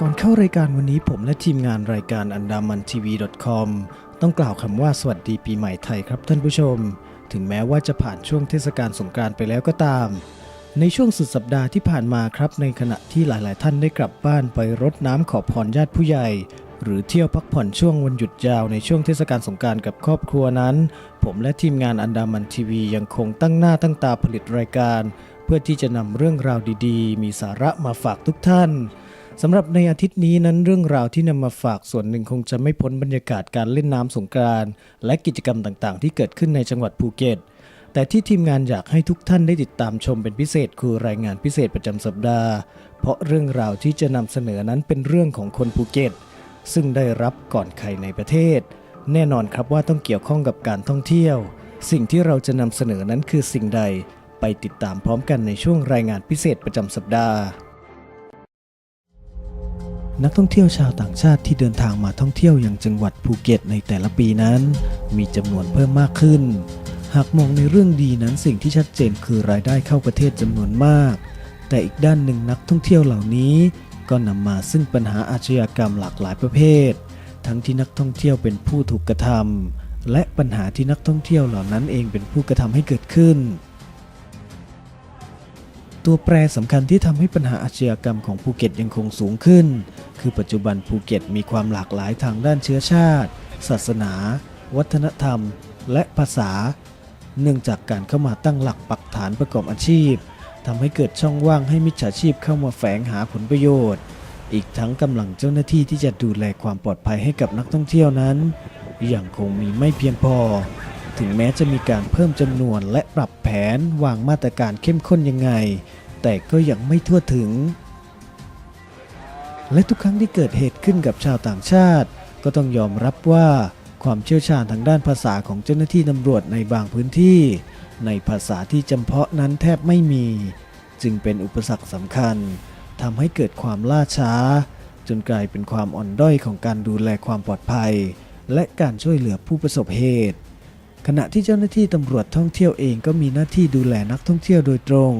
ก่อนเข้ารายการวันนี้ผมและทีมงานรายการอันดามันทีวี .com ต้องกล่าวคำว่าสวัสดีปีใหม่ไทยครับท่านผู้ชม ถึงแม้ว่าจะผ่านช่วงเทศกาลสงกรานต์ไปแล้วก็ตาม ในช่วงสุดสัปดาห์ที่ผ่านมาครับ ในขณะที่หลายๆ ท่านได้กลับบ้านไปรดน้ำขอพรญาติผู้ใหญ่ หรือเที่ยวพักผ่อนช่วงวันหยุดยาวในช่วงเทศกาลสงกรารกับครอบครัวนั้น ผมและทีมงานอันดามันทีวียังคงตั้งหน้าตั้งตาผลิตรายการ เพื่อที่จะนำเรื่องราวดี ๆ มีสาระมาฝากทุกท่าน สำหรับในอาทิตย์นี้นั้นเรื่องราวที่นำมาฝากส่วนหนึ่งคงจะไม่พ้นบรรยากาศการเล่นน้ำสงกรานต์และกิจกรรมต่างๆ ที่เกิดขึ้นในจังหวัดภูเก็ต แต่ที่ทีมงานอยากให้ทุกท่านได้ติดตามชมเป็นพิเศษคือรายงานพิเศษประจำสัปดาห์ เพราะเรื่องราวที่จะนำเสนอนั้นเป็นเรื่องของคนภูเก็ต ซึ่งได้รับก่อนใครในประเทศ แน่นอนครับว่าต้องเกี่ยวข้องกับการท่องเที่ยว สิ่งที่เราจะนำเสนอนั้นคือสิ่งใด ไปติดตามพร้อมกันในช่วงรายงานพิเศษประจำสัปดาห์ นักท่องเที่ยวชาวต่างชาติที่เดินทางมาท่องเที่ยวอย่างจังหวัดภูเก็ตในแต่ละปีนั้น มีจำนวนเพิ่มมากขึ้น หากมองในเรื่องดีนั้นสิ่งที่ชัดเจนคือรายได้เข้าประเทศจำนวนมาก แต่อีกด้านหนึ่งนักท่องเที่ยวเหล่านี้ ก็นำมาซึ่งปัญหาอาชญากรรมหลากหลายประเภท ทั้งที่นักท่องเที่ยวเป็นผู้ถูกกระทำและปัญหาที่นักท่องเที่ยวเหล่านั้นเองเป็นผู้กระทำให้เกิดขึ้น ตัวแปรสำคัญที่ทำให้ปัญหาอาชญากรรมของภูเก็ตยังคงสูงขึ้น คือปัจจุบันภูเก็ตมีความหลากหลายทางด้านเชื้อชาติ ศาสนา วัฒนธรรม และภาษา เนื่องจากการเข้ามาตั้งหลักปักฐานประกอบอาชีพทำให้เกิดช่องว่างให้มิจฉาชีพเข้ามาแฝงหาผลประโยชน์ อีกทั้งกำลังเจ้าหน้าที่ที่จะดูแลความปลอดภัยให้กับนักท่องเที่ยวนั้นยังคงมีไม่เพียงพอ ถึงแม้จะมีการเพิ่มจำนวนและปรับแผนวางมาตรการเข้มข้นยังไง แต่ก็ยังไม่ทั่วถึง และทุกครั้งที่เกิดเหตุขึ้นกับชาวต่างชาติ ก็ต้องยอมรับว่าความเชี่ยวชาญทางด้านภาษาของเจ้าหน้าที่ตำรวจในบางพื้นที่ ในภาษาที่จำเพาะนั้นแทบไม่มี จึงเป็นอุปสรรคสำคัญทำให้เกิดความล่าช้า จนกลายเป็นความอ่อนด้อยของการดูแลความปลอดภัย และการช่วยเหลือผู้ประสบเหตุ ขณะที่เจ้าหน้าที่ตำรวจท่องเที่ยวเองก็มีหน้าที่ดูแลนักท่องเที่ยวโดยตรง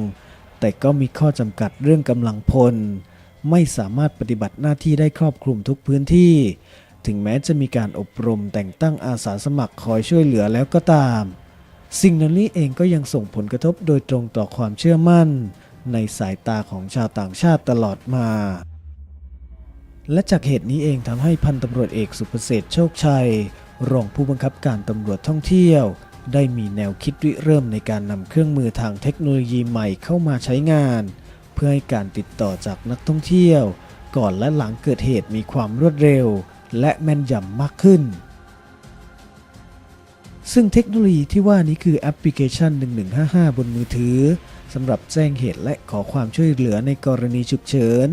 แต่ก็มีข้อจำกัดเรื่องกำลังพล ไม่สามารถปฏิบัติหน้าที่ได้ครอบคลุมทุกพื้นที่ ถึงแม้จะมีการอบรมแต่งตั้งอาสาสมัครคอยช่วยเหลือแล้วก็ตาม สิ่งนี้เองก็ยังส่งผลกระทบโดยตรงต่อความเชื่อมั่น ในสายตาของชาวต่างชาติตลอดมา และจากเหตุนี้เองทำให้พันตำรวจเอกสุภเศษโชคชัย รองผู้บังคับการตำรวจท่องเที่ยว ได้มีแนวคิดริเริ่มในการนำเครื่องมือทางเทคโนโลยีใหม่เข้ามาใช้งาน เพื่อให้การติดต่อจากนักท่องเที่ยว ก่อนและหลังเกิดเหตุมีความรวดเร็ว และแม่นยำมากขึ้น ซึ่งเทคโนโลยีที่ว่านี้คือแอปพลิเคชัน 1155 บนมือถือสำหรับแจ้งเหตุและขอความช่วยเหลือในกรณีฉุกเฉิน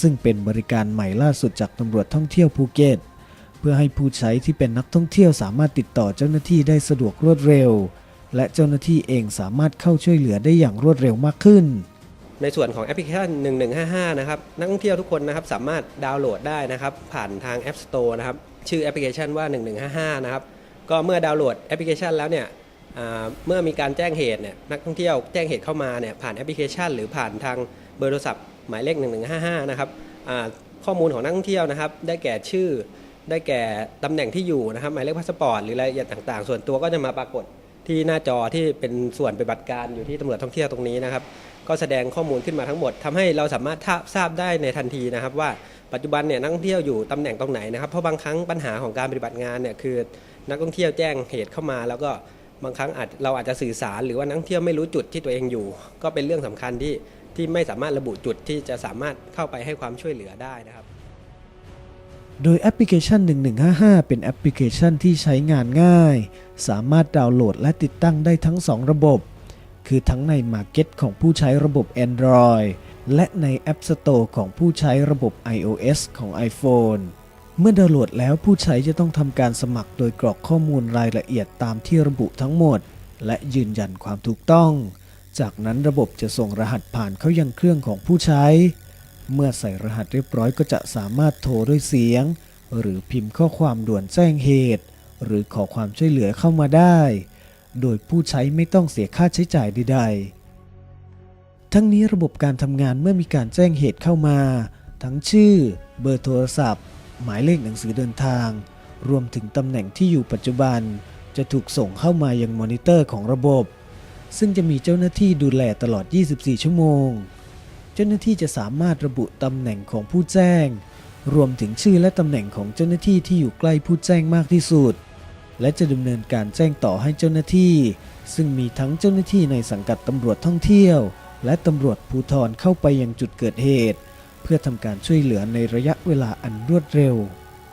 ซึ่งเป็นบริการใหม่ล่าสุดจากตำรวจท่องเที่ยวภูเก็ต เพื่อให้ผู้ใช้ที่เป็นนักท่องเที่ยวสามารถติดต่อเจ้าหน้าที่ได้สะดวกรวดเร็ว และเจ้าหน้าที่เองสามารถเข้าช่วยเหลือได้อย่างรวดเร็วมากขึ้น ในส่วนของแอปพลิเคชัน 1155 นะครับ นักท่องเที่ยวทุกคนนะครับสามารถดาวน์โหลดได้นะครับ ผ่านทาง App Store นะครับ ชื่อแอปพลิเคชันว่า 1155 นะครับ ก็เมื่อดาวน์โหลดแอปพลิเคชันแล้วเนี่ยเมื่อมีการแจ้งเหตุเนี่ยนักท่องเที่ยวแจ้งเหตุเข้ามาเนี่ยผ่านแอปพลิเคชัน หรือผ่านทางเบอร์โทรศัพท์หมายเลข 1155 นะครับข้อมูลของนักท่องเที่ยวนะครับ ได้แก่ชื่อ ได้แก่ตำแหน่งที่อยู่นะครับหมายเลขพาสปอร์ตหรือรายละเอียดต่างๆ ส่วนตัวก็จะมาปรากฏที่หน้าจอที่เป็นส่วนปฏิบัติการอยู่ที่ตำรวจท่องเที่ยวตรงนี้นะครับ ก็แสดงข้อมูลขึ้นมาทั้งหมดทำให้เราสามารถทราบทราบได้ในทันทีนะครับ ว่าปัจจุบันเนี่ยนักท่องเที่ยวอยู่ตำแหน่งตรงไหนนะครับเพราะบางครั้งปัญหาของการปฏิบัติงานเนี่ยคือนักท่องเที่ยวแจ้งเหตุเข้ามา แล้วก็บางครั้งอาจเราอาจจะสื่อสารหรือว่านักท่องเที่ยวไม่รู้จุดที่ตัวเองอยู่ ก็เป็นเรื่องสำคัญที่ที่ไม่สามารถระบุจุดที่จะสามารถเข้าไปให้ความช่วยเหลือได้นะครับ โดยแอปพลิเคชัน 1155 เป็นแอปพลิเคชันที่ใช้งานง่าย สามารถดาวน์โหลดและติดตั้งได้ทั้ง 2 ระบบ คือทั้งใน Market ของผู้ใช้ระบบ Android และใน App Store ของผู้ใช้ระบบ iOS ของ iPhone เมื่อดาวน์โหลดแล้วผู้ใช้จะต้องทำการสมัครโดยกรอกข้อมูลรายละเอียดตามที่ระบุทั้งหมด และยืนยันความถูกต้อง จากนั้นระบบจะส่งรหัสผ่านเข้ายังเครื่องของผู้ใช้ เมื่อใส่รหัสเรียบร้อยก็จะสามารถโทรด้วยเสียง หรือพิมพ์ข้อความด่วนแจ้งเหตุ หรือขอความช่วยเหลือเข้ามาได้ โดยผู้ใช้ไม่ต้องเสียค่าใช้จ่ายใด ๆ ทั้งนี้ระบบการทำงานเมื่อมีการแจ้งเหตุเข้ามา ทั้งชื่อ เบอร์โทรศัพท์ หมายเลขหนังสือเดินทาง รวมถึงตำแหน่งที่อยู่ปัจจุบัน จะถูกส่งเข้ามายังมอนิเตอร์ของระบบ ซึ่งจะมีเจ้าหน้าที่ดูแลตลอด 24 ชั่วโมง เจ้าหน้าที่จะสามารถระบุตำแหน่งของผู้แจ้ง รวมถึงชื่อและตำแหน่งของเจ้าหน้าที่ที่อยู่ใกล้ผู้แจ้งมากที่สุด และจะดำเนินการแจ้งต่อให้เจ้าหน้าที่ ซึ่งมีทั้งเจ้าหน้าที่ในสังกัดตำรวจท่องเที่ยว และตำรวจภูธรเข้าไปยังจุดเกิดเหตุ เพื่อทำการช่วยเหลือในระยะเวลาอันรวดเร็ว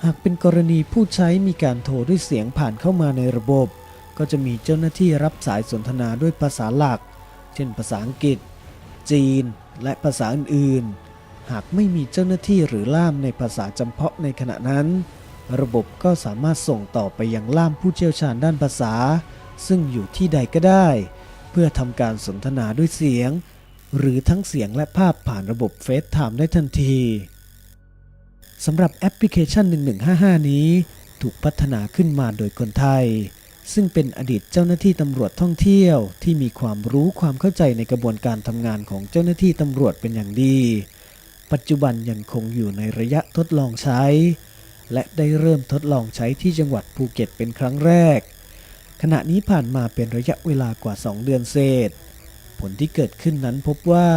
หากเป็นกรณีผู้ใช้มีการโทรด้วยเสียงผ่านเข้ามาในระบบ ก็จะมีเจ้าหน้าที่รับสายสนทนาด้วยภาษาหลัก เช่นภาษาอังกฤษ จีน และภาษาอื่นๆ หากไม่มีเจ้าหน้าที่หรือล่ามในภาษาจำเพาะในขณะนั้น ระบบก็สามารถส่งต่อไปยังล่ามผู้เชี่ยวชาญด้านภาษา ซึ่งอยู่ที่ใดก็ได้ เพื่อทำการสนทนาด้วยเสียง หรือทั้งเสียงและภาพผ่านระบบเฟซไทม์ได้ทันทีสำหรับแอปพลิเคชัน 1155 นี้ถูกพัฒนาขึ้นมาโดยคนไทย ซึ่งเป็นอดีตเจ้าหน้าที่ตำรวจท่องเที่ยวที่มีความรู้ความเข้าใจในกระบวนการทำงานของเจ้าหน้าที่ตำรวจเป็นอย่างดี ปัจจุบันยังคงอยู่ในระยะทดลองใช้ และได้เริ่มทดลองใช้ที่จังหวัดภูเก็ตเป็นครั้งแรก ขณะนี้ผ่านมาเป็นระยะเวลากว่า 2 เดือนเศษ ผลที่เกิดขึ้นนั้นพบว่า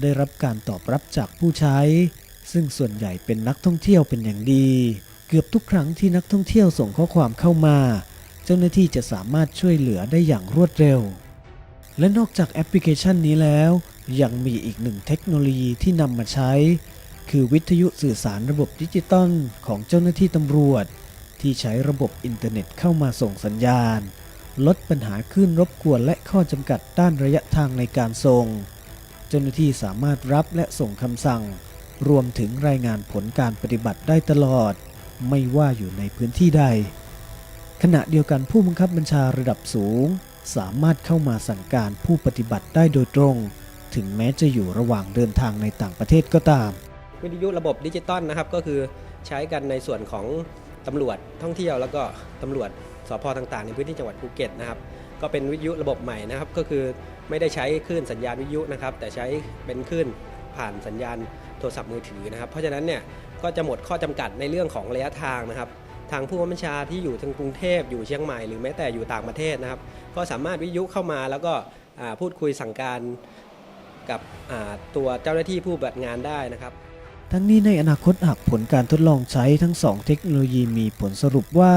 ได้รับการตอบรับจากผู้ใช้ ซึ่งส่วนใหญ่เป็นนักท่องเที่ยวเป็นอย่างดี เกือบทุกครั้งที่นักท่องเที่ยวส่งข้อความเข้ามา เจ้าหน้าที่จะสามารถช่วยเหลือได้อย่างรวดเร็ว และนอกจากแอปพลิเคชันนี้แล้ว ยังมีอีกหนึ่งเทคโนโลยีที่นำมาใช้ คือวิทยุสื่อสารระบบดิจิตอลของเจ้าหน้าที่ตำรวจ ที่ใช้ระบบอินเทอร์เน็ตเข้ามาส่งสัญญาณ ลดปัญหาคลื่นรบกวนและข้อจำกัดด้านระยะทางในการส่ง เจ้าหน้าที่สามารถรับและส่งคำสั่ง รวมถึงรายงานผลการปฏิบัติได้ตลอด ไม่ว่าอยู่ในพื้นที่ใด ขณะเดียวกันผู้บังคับบัญชาระดับสูง สามารถเข้ามาสั่งการผู้ปฏิบัติได้โดยตรง ถึงแม้จะอยู่ระหว่างเดินทางในต่างประเทศก็ตาม วิทยุระบบดิจิตอลนะครับก็คือใช้กันในส่วนของตำรวจท่องเที่ยวแล้วก็ตำรวจสพต่างๆ ในพื้นที่จังหวัดภูเก็ตนะครับก็เป็นวิทยุระบบใหม่นะครับก็คือไม่ได้ใช้คลื่นสัญญาณวิทยุนะครับแต่ใช้เป็นคลื่นผ่านสัญญาณโทรศัพท์มือถือนะครับ เพราะฉะนั้นเนี่ยก็จะหมดข้อจำกัดในเรื่องของระยะทางนะครับ ทางผู้บัญชาที่อยู่ทางกรุงเทพอยู่เชียงใหม่หรือแม้แต่อยู่ต่างประเทศนะครับ ก็สามารถวิทยุเข้ามาแล้วก็อ่าพูดคุยสั่งการกับอ่าตัวเจ้าหน้าที่ผู้ปฏิบัติงานได้นะครับ ทั้งนี้ในอนาคตหากผลการทดลองใช้ทั้งสองเทคโนโลยีมีผลสรุปว่า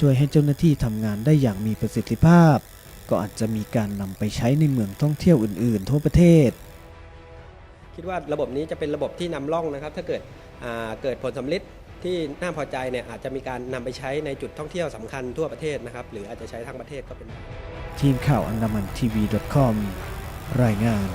ช่วยให้เจ้าหน้าที่ทำงานได้อย่างมีประสิทธิภาพ ก็อาจจะมีการนำไปใช้ในเมืองท่องเที่ยวอื่น ๆ ทั่วประเทศ คิดว่าระบบนี้จะเป็นระบบที่นำร่องนะครับ ถ้าเกิดอ่าเกิดผลสำลิด ที่น่าพอใจเนี่ยอาจจะมีการนำไปใช้ในจุดท่องเที่ยวสำคัญทั่วประเทศนะครับ หรืออาจจะใช้ทั้งประเทศก็เป็นได้ทีมข่าวอันดามันทีวี .com รายงาน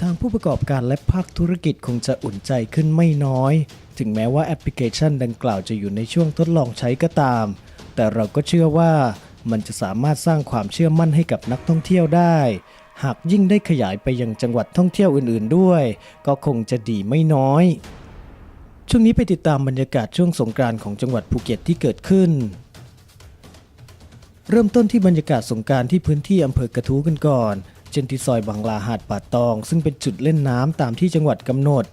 ทางผู้ประกอบการและภาคธุรกิจคงจะอุ่นใจขึ้นไม่น้อย ถึงแม้ว่าแอปพลิเคชันดังกล่าวจะอยู่ในช่วงทดลองใช้ก็ตาม แต่เราก็เชื่อว่ามันจะสามารถสร้างความเชื่อมั่นให้กับนักท่องเที่ยวได้ หากยิ่งได้ขยายไปยังจังหวัดท่องเที่ยวอื่นๆด้วย ก็คงจะดีไม่น้อย ช่วงนี้ไปติดตามบรรยากาศช่วงสงกรานต์ของจังหวัดภูเก็ตที่เกิดขึ้น เริ่มต้นที่บรรยากาศสงกรารที่พื้นที่อำเภอกระทู้กันก่อน เช่นที่ซอยบางลาหาดป่าตอง ซึ่งเป็นจุดเล่นน้ำตามที่จังหวัดกำหนด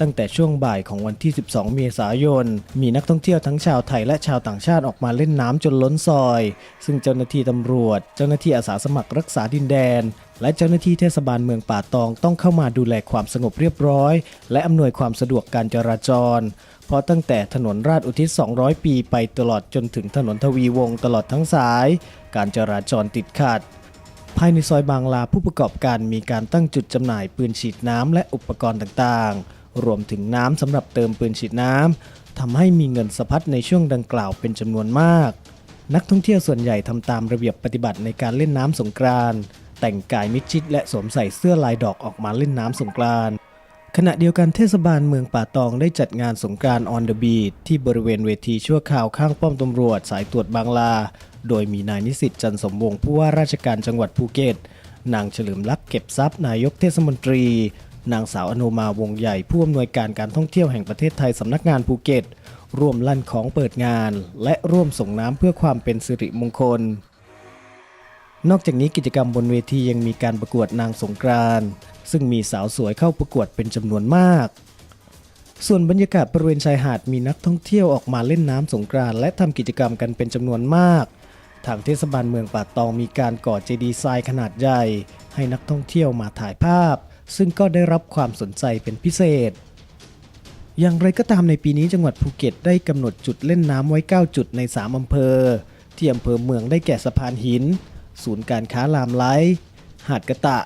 ตั้งแต่ช่วงบ่ายของวันที่ 12 เมษายน มีนักท่องเที่ยวทั้งชาวไทยและชาวต่างชาติออกมาเล่นน้ำจนล้นซอย ซึ่งเจ้าหน้าที่ตำรวจ เจ้าหน้าที่อาสาสมัครรักษาดินแดน และเจ้าหน้าที่เทศบาลเมืองป่าตองต้องเข้ามาดูแลความสงบเรียบร้อย และอำนวยความสะดวกการจราจร เพราะตั้งแต่ถนนราชอุทิศ 200 ปีไปตลอดจนถึงถนนทวีวงศ์ตลอดทั้งสาย การจราจรติดขัดภายในซอยบางลาผู้ประกอบการมีการตั้งจุดจำหน่ายปืนฉีดน้ำและอุปกรณ์ต่างๆ รวมถึงน้ำสำหรับเติมปืนฉีดน้ำทำให้มีเงินสะพัดในช่วงดังกล่าวเป็นจำนวนมาก นักท่องเที่ยวส่วนใหญ่ทำตามระเบียบปฏิบัติในการเล่นน้ำสงกรานต์แต่งกายมิดชิดและสวมใส่เสื้อลายดอกออกมาเล่นน้ำสงกรานต์ขณะเดียวกันเทศบาลเมืองป่าตองได้จัดงานสงกรานต์ on the beat ที่บริเวณเวทีชั่วคราวข้างป้อมตำรวจสายตรวจบางลา โดยมีนายนิสิตจันสมวงศ์ผู้ว่าราชการจังหวัดภูเก็ต นางเฉลิมลักษ์เก็บทรัพย์นายกเทศมนตรี นางสาวอนุมาวงใหญ่ผู้อำนวยการการท่องเที่ยวแห่งประเทศไทยสำนักงานภูเก็ต ร่วมลั่นของเปิดงาน และร่วมส่งน้ำเพื่อความเป็นสิริมงคล นอกจากนี้กิจกรรมบนเวทียังมีการประกวดนางสงกรานซึ่งมีสาวสวยเข้าประกวดเป็นจำนวนมาก ส่วนบรรยากาศบริเวณชายหาดมีนักท่องเที่ยวออกมาเล่นน้ำสงกรานและทำกิจกรรมกันเป็นจำนวนมากทางเทศบาลเมืองป่าตองมีการก่อเจดีย์ทรายขนาดใหญ่ ให้นักท่องเที่ยวมาถ่ายภาพ ซึ่งก็ได้รับความสนใจเป็นพิเศษ อย่างไรก็ตามในปีนี้จังหวัดภูเก็ตได้กำหนดจุดเล่นน้ำไว้ 9 จุดใน 3 อำเภอ ที่อำเภอเมืองได้แก่สะพานหิน ศูนย์การค้าลามไล้ หาดกะตะ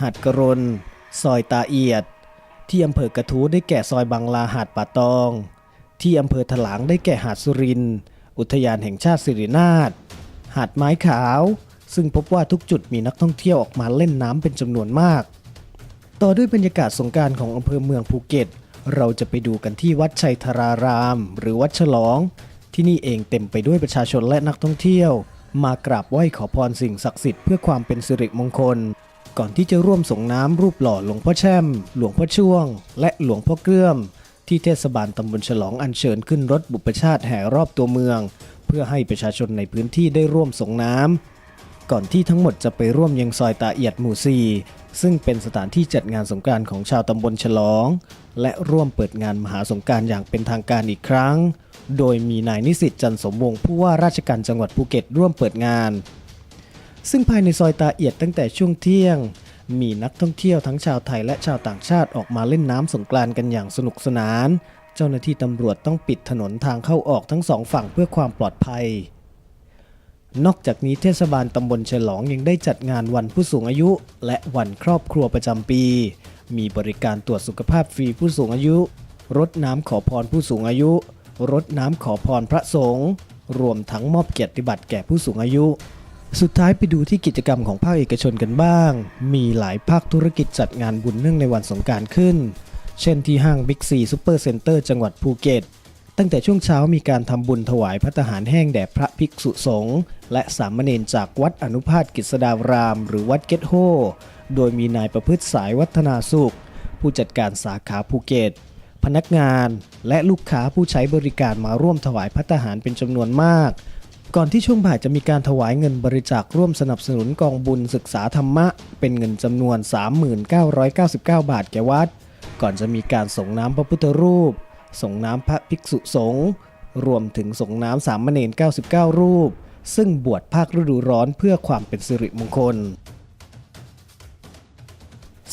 หาดกระรน ซอยตาเอียด ที่อำเภอกระทู้ได้แก่ซอยบางลาหาดป่าตอง ที่อำเภอถลางได้แก่หาดสุริน อุทยานแห่งชาติสิรินาถหาดไม้ขาว ซึ่งพบว่าทุกจุดมีนักท่องเที่ยวออกมาเล่นน้ำเป็นจำนวนมาก ต่อด้วยบรรยากาศสงการของอำเภอเมืองภูเก็ต เราจะไปดูกันที่วัดชัยธาราราม หรือวัดฉลอง ที่นี่เองเต็มไปด้วยประชาชนและนักท่องเที่ยว มากราบไหว้ขอพรสิ่งศักดิ์สิทธิ์เพื่อความเป็นสิริมงคล ก่อนที่จะร่วมส่งน้ำรูปหล่อหลวงพ่อแช่ม หลวงพ่อช่วง และหลวงพ่อเกลื่อม ที่เทศบาลตำบลฉลองอัญเชิญขึ้นรถบุปชาติแห่รอบตัวเมือง เพื่อให้ประชาชนในพื้นที่ได้ร่วมส่งน้ำ ก่อนที่ทั้งหมดจะไปร่วมยังซอยตาเอียดหมู่4ซึ่งเป็นสถานที่จัดงานสงกานต์ของชาวตำบลฉลอง และร่วมเปิดงานมหาสงการอย่างเป็นทางการอีกครั้ง โดยมีนายนิสิตจันสมวงศ์ผู้ว่าราชการจังหวัดภูเก็ตร่วมเปิดงาน ซึ่งภายในซอยตาเอียดตั้งแต่ช่วงเที่ยง มีนักท่องเที่ยวทั้งชาวไทยและชาวต่างชาติออกมาเล่นน้ำสงกรานต์กันอย่างสนุกสนาน เจ้าหน้าที่ตำรวจต้องปิดถนนทางเข้าออกทั้งสองฝั่งเพื่อความปลอดภัย นอกจากนี้เทศบาลตำบลฉลองยังได้จัดงานวันผู้สูงอายุ และวันครอบครัวประจำปี มีบริการตรวจสุขภาพฟรีผู้สูงอายุ รดน้ำขอพรผู้สูงอายุ รดน้ำขอพรพระสงฆ์รวมทั้งมอบเกียรติบัตรแก่ผู้สูงอายุ สุดท้ายไปดูที่กิจกรรมของภาคเอกชนกันบ้าง มีหลายภาคธุรกิจจัดงานบุญเนื่องในวันสงการขึ้น เช่นที่ห้างบิ๊กซีซูเปอร์เซ็นเตอร์จังหวัดภูเก็ต ตั้งแต่ช่วงเช้ามีการทำบุญถวายพระทหารแห้งแด่พระภิกษุสงฆ์และสามเณรจากวัดอนุภาสกิจสดาราม หรือวัดเกตโฮโดยมีนายประพฤติสายวัฒนาสุข ผู้จัดการสาขาภูเก็ต พนักงานและลูกค้าผู้ใช้บริการมาร่วมถวายพระทหารเป็นจำนวนมาก ก่อนที่ช่วงบ่ายจะมีการถวายเงินบริจาคร่วมสนับสนุนกองบุญศึกษาธรรมะ เป็นเงินจำนวน 3999 บาทแก่วัด ก่อนจะมีการส่งน้ำพระพุทธรูป ส่งน้ำพระภิกษุสงฆ์รวมถึงส่งน้ำสามเณร99 รูป ซึ่งบวชภาคฤดูร้อนเพื่อความเป็นสิริมงคล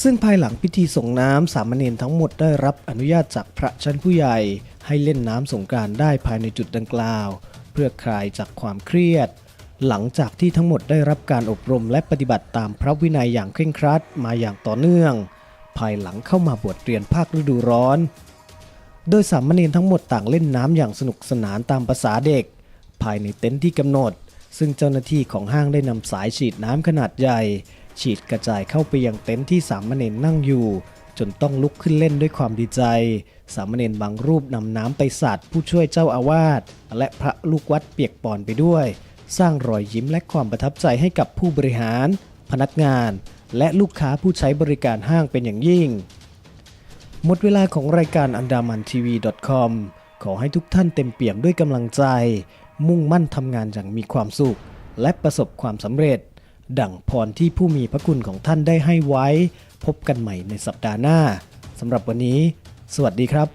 ซึ่งภายหลังพิธีส่งน้ำสามเณรทั้งหมดได้รับอนุญาตจากพระชั้นผู้ใหญ่ ให้เล่นน้ำสงกานต์ได้ภายในจุดดังกล่าว เพื่อคลายจากความเครียด หลังจากที่ทั้งหมดได้รับการอบรมและปฏิบัติตามพระวินัยอย่างเคร่งครัดมาอย่างต่อเนื่อง ภายหลังเข้ามาบวชเรียนภาคฤดูร้อน โดยสามเณรทั้งหมดต่างเล่นน้ำอย่างสนุกสนานตามภาษาเด็ก ภายในเต็นท์ที่กำหนด ซึ่งเจ้าหน้าที่ของห้างได้นำสายฉีดน้ำขนาดใหญ่ ฉีดกระจายเข้าไปยังเต็นท์ที่สามเณรนั่งอยู่ จนต้องลุกขึ้นเล่นด้วยความดีใจ สามเณรบางรูปนำน้ำไปสาดผู้ช่วยเจ้าอาวาสและพระลูกวัดเปียกปอนไปด้วย สร้างรอยยิ้มและความประทับใจให้กับผู้บริหาร พนักงาน และลูกค้าผู้ใช้บริการห้างเป็นอย่างยิ่ง หมดเวลาของรายการอันดามันทีวี .com ขอให้ทุกท่านเต็มเปี่ยมด้วยกำลังใจ มุ่งมั่นทำงานอย่างมีความสุข และประสบความสำเร็จ ดั่งพรที่ผู้มีพระคุณของท่านได้ให้ไว้ พบกันใหม่ในสัปดาห์หน้าสำหรับวันนี้ สวัสดีครับ